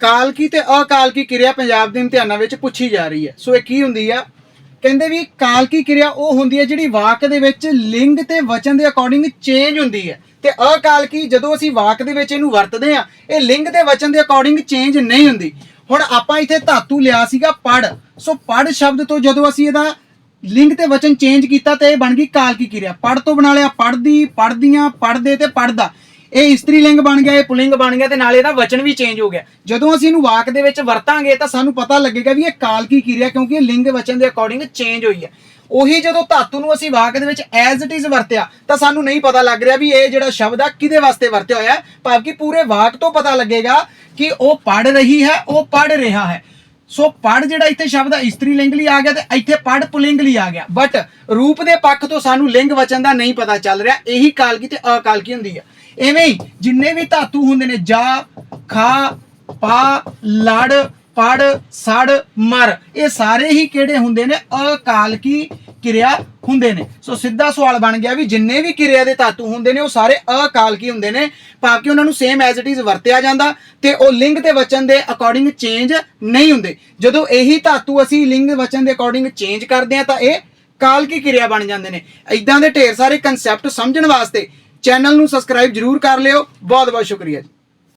ਕਾਲਕੀ ਤੇ ਅਕਾਲਕੀ ਕਿਰਿਆ ਪੰਜਾਬ ਦੇ ਇਮਤਿਹਾਨਾਂ ਵਿੱਚ ਪੁੱਛੀ ਜਾ ਰਹੀ ਹੈ। ਸੋ ਇਹ ਕੀ ਹੁੰਦੀ ਆ? ਕਹਿੰਦੇ ਵੀ ਕਾਲਕੀ ਕਿਰਿਆ ਉਹ ਹੁੰਦੀ ਹੈ ਜਿਹੜੀ ਵਾਕ ਦੇ ਵਿੱਚ ਲਿੰਗ ਤੇ ਵਚਨ ਦੇ ਅਕੋਰਡਿੰਗ ਚੇਂਜ ਹੁੰਦੀ ਹੈ। ਤੇ ਅਕਾਲਕੀ ਜਦੋਂ ਅਸੀਂ ਵਾਕ ਦੇ ਵਿੱਚ ਇਹਨੂੰ ਵਰਤਦੇ ਆ ਇਹ ਲਿੰਗ ਤੇ ਵਚਨ ਦੇ ਅਕੋਰਡਿੰਗ ਚੇਂਜ ਨਹੀਂ ਹੁੰਦੀ। ਹੁਣ ਆਪਾਂ ਇੱਥੇ ਧਾਤੂ ਲਿਆ ਸੀਗਾ ਪੜ ਸੋ ਪੜ ਸ਼ਬਦ ਤੋਂ ਜਦੋਂ ਅਸੀਂ ਇਹਦਾ ਲਿੰਗ ਤੇ ਵਚਨ ਚੇਂਜ ਕੀਤਾ ਤੇ ਇਹ ਬਣ ਗਈ ਕਾਲਕੀ ਕਿਰਿਆ। ਪੜ ਤੋਂ ਬਣਾ ਲਿਆ ਪੜਦੀ ਪੜਦੀਆਂ ਪੜਦੇ ਤੇ ਪੜਦਾ ਇਹ ਇਸਤਰੀ ਲਿੰਗ ਬਣ ਗਿਆ, ਇਹ ਪੁਲਿੰਗ ਬਣ ਗਿਆ ਤੇ ਨਾਲ ਇਹਦਾ ਵਚਨ ਵੀ ਚੇਂਜ ਹੋ ਗਿਆ। ਜਦੋਂ ਅਸੀਂ ਇਹਨੂੰ ਵਾਕ ਦੇ ਵਿੱਚ ਵਰਤਾਂਗੇ ਤਾਂ ਸਾਨੂੰ ਪਤਾ ਲੱਗੇਗਾ ਵੀ ਇਹ ਕਾਲਕੀ ਕਿਰਿਆ ਕਿਉਂਕਿ ਇਹ ਲਿੰਗ ਵਚਨ ਦੇ ਅਕੋਰਡਿੰਗ ਚੇਂਜ ਹੋਈ ਹੈ। ਉਹੀ ਜਦੋਂ ਧਾਤੂ ਨੂੰ ਅਸੀਂ ਵਾਕ ਦੇ ਵਿੱਚ ਐਜ਼ ਇਟ ਇਜ਼ ਵਰਤਿਆ, ਤਾਂ ਸਾਨੂੰ ਨਹੀਂ ਪਤਾ ਲੱਗ ਰਿਹਾ ਵੀ ਇਹ ਜਿਹੜਾ ਸ਼ਬਦ ਆ ਕਿਹਦੇ ਵਾਸਤੇ ਵਰਤਿਆ ਹੋਇਆ ਹੈ। ਭਾਵ ਕਿ ਪੂਰੇ ਵਾਕ ਤੋਂ ਪਤਾ ਲੱਗੇਗਾ ਕਿ ਉਹ ਪੜ ਰਹੀ ਹੈ, ਉਹ ਪੜ ਰਿਹਾ ਹੈ। ਸੋ ਪੜ ਜਿਹੜਾ ਇੱਥੇ ਸ਼ਬਦ ਆ, ਇਸਤਰੀ ਲਿੰਗ ਲਈ ਆ ਗਿਆ ਤੇ ਇੱਥੇ ਪੜ ਪੁਲਿੰਗ ਲਈ ਆ ਗਿਆ। ਬਟ ਰੂਪ ਦੇ ਪੱਖ ਤੋਂ ਸਾਨੂੰ ਲਿੰਗ ਵਚਨ ਦਾ ਨਹੀਂ ਪਤਾ ਚੱਲ ਰਿਹਾ, ਇਹੀ ਕਾਲਕੀ ਤੇ ਅਕਾਲਕੀ ਹੁੰਦੀ ਆ। ਐਵੇਂ ਹੀ ਜਿੰਨੇ ਵੀ ਧਾਤੂ ਹੁੰਦੇ ਨੇ, ਜਾ, ਖਾ, ਪਾ, ਲੜ, ਪੜ, ਸੜ, ਮਰ, ਇਹ ਸਾਰੇ ਹੀ ਕਿਹੜੇ ਹੁੰਦੇ ਨੇ? ਅਕਾਲਕੀ ਕਿਰਿਆ ਹੁੰਦੇ ਨੇ। ਸੋ ਸਿੱਧਾ ਸਵਾਲ ਬਣ ਗਿਆ ਵੀ ਜਿੰਨੇ ਵੀ ਕਿਰਿਆ ਦੇ ਧਾਤੂ ਹੁੰਦੇ ਨੇ, ਉਹ ਸਾਰੇ ਅਕਾਲਕੀ ਹੁੰਦੇ ਨੇ? ਭਾਵ ਕਿ ਉਹਨਾਂ ਨੂੰ ਸੇਮ ਐਜ਼ ਇਟ ਇਜ਼ ਵਰਤਿਆ ਜਾਂਦਾ ਤੇ ਉਹ ਲਿੰਗ ਤੇ ਵਚਨ ਦੇ ਅਕੋਰਡਿੰਗ ਚੇਂਜ ਨਹੀਂ ਹੁੰਦੇ। ਜਦੋਂ ਇਹੀ ਧਾਤੂ ਅਸੀਂ ਲਿੰਗ ਵਚਨ ਦੇ ਅਕੋਰਡਿੰਗ ਚੇਂਜ ਕਰਦੇ ਆ ਤਾਂ ਇਹ ਕਾਲਕੀ ਕਿਰਿਆ ਬਣ ਜਾਂਦੇ ਨੇ। ਇਦਾਂ ਦੇ ਢੇਰ ਸਾਰੇ ਕਨਸੈਪਟ ਸਮਝਣ ਵਾਸਤੇ ਚੈਨਲ ਨੂੰ ਸਬਸਕ੍ਰਾਈਬ ਜਰੂਰ ਕਰ ਲਿਓ। ਬਹੁਤ ਬਹੁਤ ਸ਼ੁਕਰੀਆ ਜੀ।